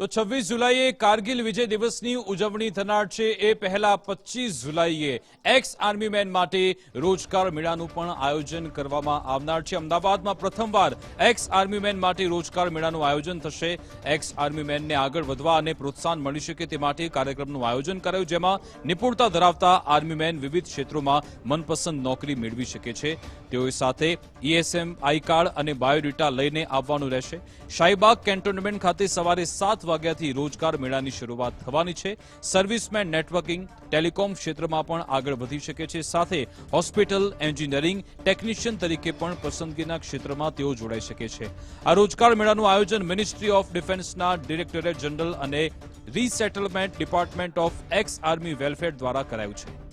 તો છવ્વીસ જુલાઈએ કારગિલ વિજય દિવસની ઉજવણી થનાર છે એ પહેલા પચીસ જુલાઈએ એક્સ આર્મી મેન માટે રોજગાર મેળાનું પણ આયોજન કરવામાં આવનાર છે. અમદાવાદમાં પ્રથમવાર એક્સ આર્મી મેન માટે રોજગાર મેળાનું આયોજન થશે. એક્સ આર્મી મેનને આગળ વધવા અને પ્રોત્સાહન મળી શકે તે માટે કાર્યક્રમનું આયોજન કરાયું, જેમાં નિપુણતા ધરાવતા આર્મી મેન વિવિધ ક્ષેત્રોમાં મનપસંદ નોકરી મેળવી શકે છે. તેઓ સાથે ઈએસએમ આઈ કાર્ડ અને બાયોડેટા લઈને આવવાનું રહેશે. શાહીબાગ કેન્ટોનમેન્ટ ખાતે સવારે સાત વાગ્યાથી રોજગાર મેળાની શરૂઆત થવાની છે. સર્વિસમેન નેટવર્કિંગ ટેલિકોમ ક્ષેત્રમાં પણ આગળ વધી શકે છે. સાથે હોસ્પિટલ એન્જિનિયરિંગ ટેકનિશિયન તરીકે પણ પસંદગીના ક્ષેત્રમાં તેઓ જોડાઈ શકે છે. આ રોજગાર મેળાનું આયોજન મિનિસ્ટ્રી ઓફ ડિફેન્સના ડિરેક્ટરેટ જનરલ અને resettlement department of ex army welfare દ્વારા કરાયું છે.